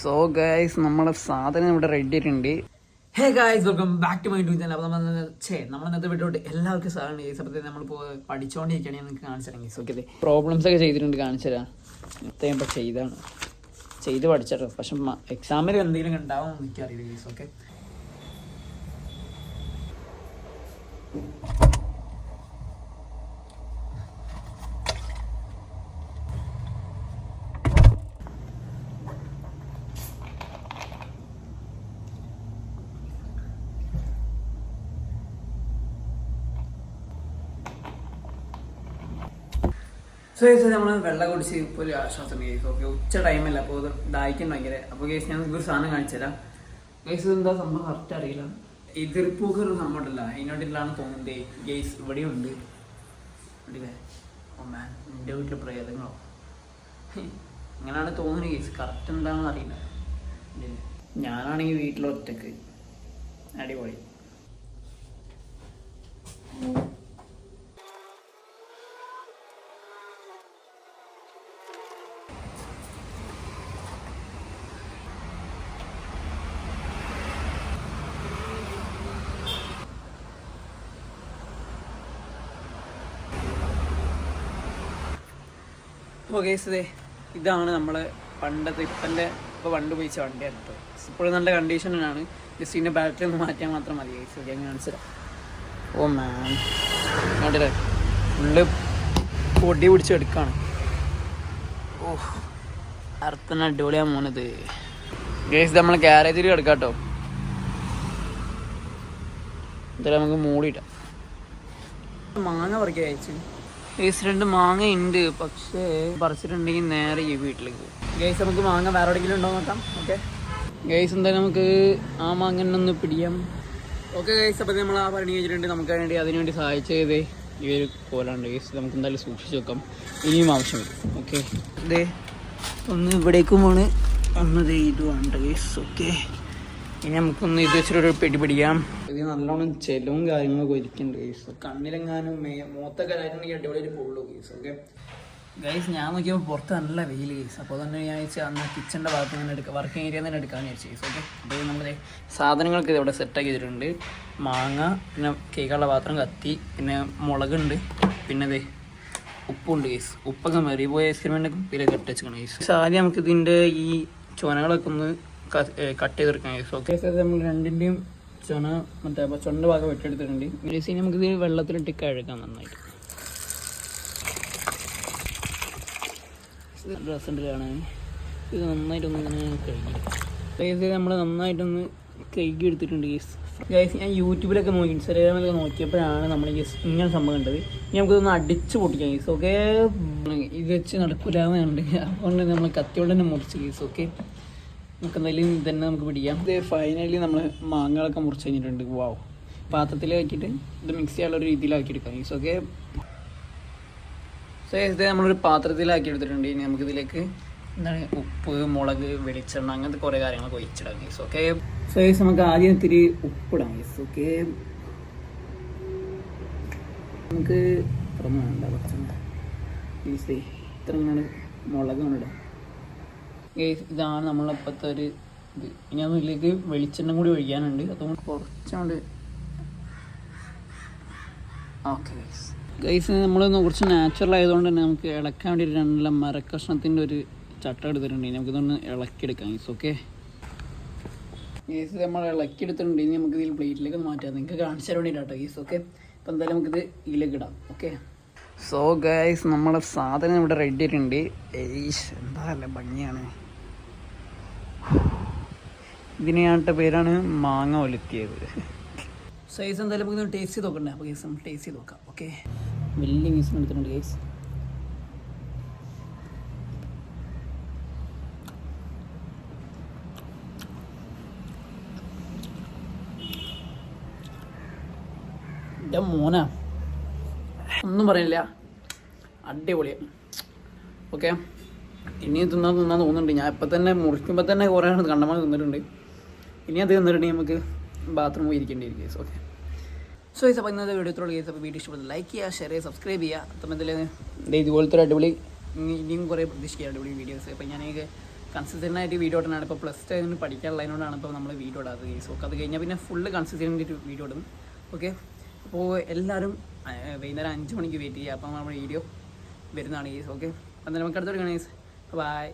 So guys നമ്മളെ സാധനം ഇവിടെ റെഡി ആയിട്ടുണ്ട് hey guys welcome back to my to channel അപ്പോൾ നമ്മൾ ചേ നമ്മൾ ഇന്നത്തെ വീട്ടിലോട്ട് എല്ലാവർക്കും സാധനം ഈ സമയത്ത് നമ്മളിപ്പോൾ പഠിച്ചുകൊണ്ടിരിക്കുകയാണ് നിങ്ങൾക്ക് കാണിച്ചു തരാം ഓക്കെ പ്രോബ്ലംസ് ഒക്കെ ചെയ്തിട്ടുണ്ട് കാണിച്ചു തരാം. ഇത്രയും ഇപ്പോൾ ചെയ്താണ്. ചെയ്ത് പഠിച്ചിട്ടോ. പക്ഷെ എക്സാമിൽ എന്തെങ്കിലും ഉണ്ടാവും എനിക്കറിയില്ല ഗീസ് ഓക്കെ സോ ഗൈസ് നമ്മൾ വെള്ളം കുടിച്ച് ഇപ്പോൾ ഒരു ആശ്വാസം ഗൈസ് ഓക്കെ ഉച്ച ടൈമല്ല അപ്പോൾ ഇത് ദാഹിക്കാൻ ഭയങ്കര. അപ്പോൾ കേസ് ഞാൻ ഒരു സാധനം കാണിച്ചു തരാം. ഗൈസ് എന്താ സംഭവം? കറക്റ്റ് അറിയില്ല. എതിർപ്പൊക്കെ ഒരു സംഭവം ഉണ്ടല്ല തോന്നുന്നത് കേസ് ഇവിടെയും ഉണ്ട്. ഓ മാൻ എന്റെ വീട്ടിൽ പ്രേതങ്ങളോ? അങ്ങനെയാണ് തോന്നുന്നത് കേസ് കറക്റ്റ് എന്താണെന്ന് അറിയില്ല? ഞാനാണെങ്കിൽ വീട്ടിലൊറ്റക്ക് അടിപൊളി. അപ്പോൾ കേസ് ഇതേ ഇതാണ് നമ്മൾ പണ്ടത്തെ ഇപ്പന്റെ ഇപ്പോൾ പണ്ട് ഉപയോഗിച്ച വണ്ടിയാണ് കേട്ടോ ഇപ്പോഴും നല്ല കണ്ടീഷനിലാണ് ജസ്റ്റ് ഇതിന്റെ ബാറ്ററി ഒന്ന് മാറ്റിയാൽ മാത്രം മതി കേസ് ഞാൻ മനസ്സിലാവും ഓ മാം കണ്ടില്ലേ? ഫുള്ള് പൊടി പിടിച്ച് എടുക്കാണ്. ഓ അർത്ഥന അടിപൊളിയാണ് മോനത് ഗേസ് നമ്മൾ ഗ്യാരേജിൽ കിടക്കാം കേട്ടോ എന്തായാലും നമുക്ക് മൂടിയിട്ടാം മാങ്ങ പറിക്കാൻ അയച്ചു ഗേസ് രണ്ട് മാങ്ങ ഉണ്ട് പക്ഷേ പറിച്ചിട്ടുണ്ടെങ്കിൽ നേരെ ഈ വീട്ടിലേക്ക്. ഗൈസ് നമുക്ക് മാങ്ങ വേറെ എവിടെയെങ്കിലും ഉണ്ടോ നോക്കാം. ഓക്കെ ഗൈസ് എന്തായാലും നമുക്ക് ആ മാങ്ങ ഒന്ന് പിടിയാം. ഓക്കെ ഗൈസ് അപ്പോൾ നമ്മൾ ആ പണി കഴിഞ്ഞിട്ടുണ്ട്. നമുക്ക് വേണ്ടി അതിനുവേണ്ടി സഹായിച്ചത് ഈ ഒരു കോലാണ്. ഗൈസ് നമുക്ക് എന്തായാലും സൂക്ഷിച്ച് വെക്കാം. ഇനിയും ആവശ്യം വരും ഓക്കെ ഇതേ ഒന്ന് ഇവിടേക്കും പോണ് ഒന്ന് ഇതുമാണ് ഗൈസ് ഓക്കെ ഇനി നമുക്കൊന്ന് ഇത് വെച്ചിട്ടൊരു പെടി പിടിക്കാം. ഇത് നല്ലോണം ചെലവും കാര്യങ്ങളൊക്കെ ഒരുക്കുന്നുണ്ട് ഗൈസ് കണ്ണിലെങ്ങാനും മൂത്തൊക്കെ ആയിട്ടുണ്ടെങ്കിൽ അടിപൊളിയായിട്ട് പൊള്ളു ഗൈസ് ഓക്കെ ഗൈസ് ഞാൻ നോക്കിയപ്പോൾ പുറത്ത് നല്ല വെയിൽ ഗൈസ് അപ്പോൾ തന്നെ ഞാൻ വെച്ചാൽ അന്ന് കിച്ചന്റെ ഭാഗത്ത് തന്നെ എടുക്കുക വർക്കിംഗ് ഏരിയ തന്നെ എടുക്കാമെന്ന് വിചാരിച്ചു ഗൈസ് ഓക്കെ അപ്പോൾ നമ്മുടെ സാധനങ്ങൾക്ക് ഇവിടെ സെറ്റാക്കി ചെയ്തിട്ടുണ്ട് മാങ്ങ പിന്നെ കേക്കുള്ള പാത്രം കത്തി പിന്നെ മുളകുണ്ട് പിന്നെ അതെ ഉപ്പുണ്ട് ഗൈസ് ഉപ്പൊക്കെ മെറി പോയ ഐസ്ക്രീമിന്റെ കുപ്പിയിലൊക്കെ ഇട്ട് വെച്ചിട്ടുണ്ട് ഗൈസ് ആദ്യം നമുക്ക് ഇതിന്റെ ഈ ചുവനകളൊക്കെ ഒന്ന് കട്ട് ചെയ്തെടുക്കാം ഓക്കെ നമ്മൾ രണ്ടിന്റെയും ചുണ മറ്റേ ചുണ്ട ഭാഗം വെട്ടിയെടുത്തിട്ടുണ്ട്. ഇനി നമുക്കിത് വെള്ളത്തിലിട്ട് കഴുകാം നന്നായിട്ട്. ഡ്രസ്സുണ്ട് കാണാൻ. ഇത് നന്നായിട്ടൊന്ന് ഇങ്ങനെ കഴുകി നമ്മൾ നന്നായിട്ടൊന്ന് കഴുകി എടുത്തിട്ടുണ്ട് ഗൈസ് ഗൈസ് ഞാൻ യൂട്യൂബിലൊക്കെ നോക്കി ഇൻസ്റ്റാഗ്രാമിലൊക്കെ നോക്കിയപ്പോഴാണ് നമ്മൾ ഇങ്ങനെ സംഭവം കണ്ടത്. ഇനി നമുക്കിതൊന്ന് അടിച്ച് പൊട്ടിക്കാം ഗൈസ് ഓക്കെ ഇത് വെച്ച് നടക്കൂലെന്ന് കണ്ട്. അതുകൊണ്ട് നമ്മൾ കത്തിയോടെ തന്നെ മുറിച്ച് ഗൈസ് ഓക്കെ നമുക്ക് എന്തായാലും തന്നെ നമുക്ക് പിടിക്കാം. ഇത് ഫൈനലി നമ്മൾ മാങ്ങകളൊക്കെ മുറിച്ച് കഴിഞ്ഞിട്ടുണ്ട്. വാവ് പാത്രത്തിലാക്കിയിട്ട് ഇത് മിക്സ് ചെയ്യാനുള്ള ഒരു രീതിയിലാക്കി എടുക്കാം. ഗൈസ് ഓക്കെ സോ ഇത് നമ്മളൊരു പാത്രത്തിലാക്കി എടുത്തിട്ടുണ്ട്. ഇനി നമുക്കിതിലേക്ക് എന്താണ് ഉപ്പ് മുളക് വെളിച്ചെണ്ണ അങ്ങനത്തെ കുറേ കാര്യങ്ങളൊക്കെ ഒഴിച്ചിടാം ഈസ് ഓക്കെ സോ ഗൈസ് നമുക്ക് ആദ്യം ഇത്തിരി ഉപ്പിടാം ഈസ് ഓക്കെ നമുക്ക് ഇത്ര വേണ്ട ഇത്ര മുളക് കൊണ്ടിടാം. ഇതാണ് നമ്മളിപ്പോഴത്തെ ഒരു ഇത്. ഇനി അതിലേക്ക് വെളിച്ചെണ്ണ കൂടി ഒഴിക്കാനുണ്ട്. അതുകൊണ്ട് കുറച്ചുകൊണ്ട് ഓക്കെ ഗൈസ് നമ്മൾ കുറച്ച് നാച്ചുറൽ ആയതുകൊണ്ട് തന്നെ നമുക്ക് ഇളക്കാൻ വേണ്ടി നല്ല മരക്കഷ്ണത്തിന്റെ ഒരു ചട്ട എടുത്തിട്ടുണ്ട്. ഇനി നമുക്കിതൊന്ന് ഇളക്കിയെടുക്കാം ഗൈസ് ഓക്കെ ഗൈസ് നമ്മൾ ഇളക്കിയെടുത്തിട്ടുണ്ട്. ഇനി നമുക്ക് ഇതിൽ പ്ലേറ്റിലേക്ക് മാറ്റാം. നിങ്ങൾക്ക് കാണിച്ചു തരാൻ വേണ്ടിയിട്ടാട്ടോ ഗൈസ് ഓക്കെ അപ്പോൾ എന്തായാലും നമുക്കിത് ഇതിലേക്ക് ഇടാം. ഓക്കെ സോ ഗൈസ് നമ്മുടെ സാധനം ഇവിടെ റെഡി ആയിട്ടുണ്ട് ഏയ്സ് എന്താ നല്ല ഭംഗിയാണ്. ഇതിനെയാട്ട പേരാണ് മാങ്ങ ഒലുത്തിയത്. സൈസ് എന്തായാലും ടേസ്റ്റ് ചെയ്ത് നോക്കണ്ടേ? അപ്പോൾ ഗൈസ് ടേസ്റ്റ് ചെയ്ത് നോക്കാം ഓക്കെ വലിയ പീസിന് എടുത്തിട്ടുണ്ട് ഗൈസ് മോനാ. ഒന്നും പറയില്ല. അടിപൊളിയാണ് ഓക്കെ ഇനിയും തിന്നാൻ തിന്നാൻ തോന്നുന്നുണ്ട്. ഞാൻ ഇപ്പം തന്നെ മുറിക്കുമ്പോൾ തന്നെ കുറേ കണ്ടമാൻ തിന്നിട്ടുണ്ട്. ഇനി അത് തിന്നിട്ടുണ്ടെങ്കിൽ നമുക്ക് ബാത്റൂം പോയി ഇരിക്കേണ്ടി കേസ് ഓക്കെ സോ ഈ അപ്പോൾ ഇന്നത്തെ വീഡിയോ ഇത്രയുള്ള കേസ് അപ്പോൾ വീഡിയോ ഇഷ്ടപ്പെടുന്നത് ലൈക്ക് ചെയ്യുക ഷെയർ ചെയ്യുക സബ്സ്ക്രൈബ് ചെയ്യുക. അപ്പം ഇതിൽ ഇതുപോലത്തെ അടിപൊളി ഇനി- ഇനിയും കുറേ പ്രതീക്ഷിക്കുക അടിപൊളി വീഡിയോസ് ഇപ്പം ഞാൻ എനിക്ക് കൺസിസ്റ്റന്റ് ആയിട്ട് വീഡിയോ ഇടാനാണ് ഇപ്പോൾ പ്ലസ് ടു ആയതുകൊണ്ട് പഠിക്കാനുള്ളതിനോടാണ് ഇപ്പോൾ നമ്മൾ വീഡിയോ ഇടാത്തത് കേസ് ഓക്കെ അത് കഴിഞ്ഞാൽ പിന്നെ ഫുള്ള് കൺസിസ്റ്റന്റ് വീഡിയോ ഇടും. ഓക്കെ അപ്പോൾ എല്ലാവരും വൈകുന്നേരം അഞ്ച് മണിക്ക് വെയിറ്റ് ചെയ്യുക. അപ്പോൾ നമ്മുടെ വീഡിയോ വരുന്നതാണ് കേസ് ഓക്കെ അന്നേരം നമുക്ക് അടുത്തോട്ട് കാണാം കേസ് ബൈ